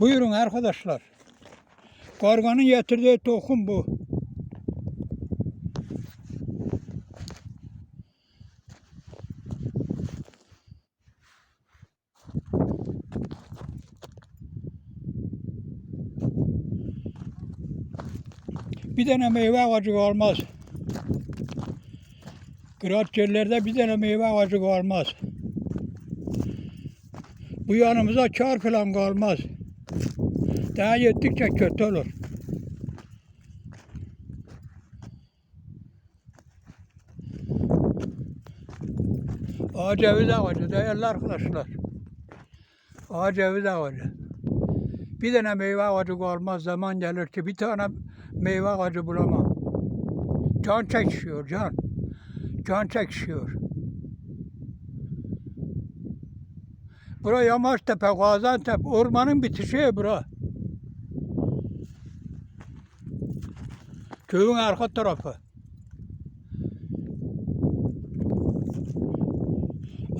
Buyurun arkadaşlar. Karganın getirdiği tohum bu. Bir tane meyve ağacı olmaz. Kıraat yerlerde bir tane meyve ağacı olmaz. Bu yanımıza kar falan kalmaz. Daha yettikçe kötü olur. Ağa ceviz ağacı değerli arkadaşlar. Ağa ceviz ağacı. Bir tane meyve ağacı kalmaz zaman gelir ki bir tane meyve ağacı bulamam. Can çekişiyor can. Can çekişiyor. Bura Yamaçtepe, Gaziantep, ormanın bitişi bura. Köyün arka tarafı.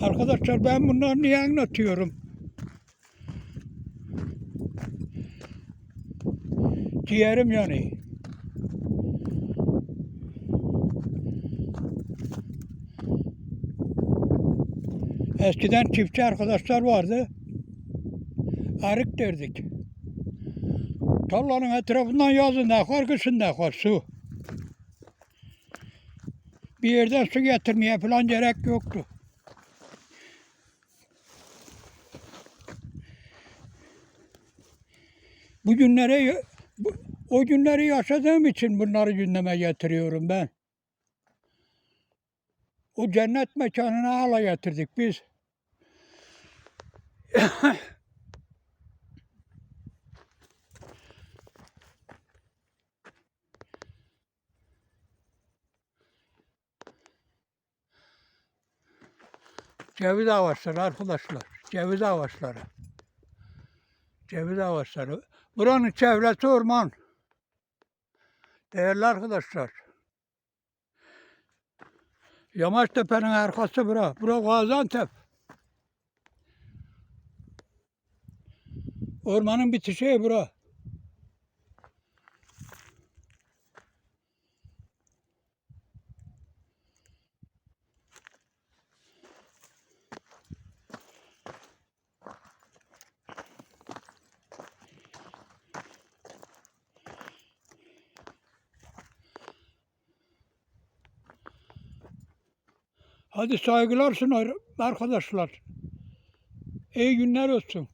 Arkadaşlar ben bunları niye anlatıyorum? Ciğerim yanıyor. Eskiden çiftçi arkadaşlar vardı. Arık derdik. Tarlanın etrafından yazın da akar, kışın da akar su. Bir yerden su getirmeye falan gerek yoktu. Bu günleri, o günleri yaşadığım için bunları gündeme getiriyorum ben. O cennet mekanına hala getirdik biz. Ceviz ağaçları arkadaşlar. Ceviz ağaçları. Ceviz ağaçları. Buranın çevresi orman. Değerli arkadaşlar. Yamaçtepe'nin arkası bura. Bura Gaziantep. Ormanın bitişi bura. Hadi saygılar sunar arkadaşlar. İyi günler olsun.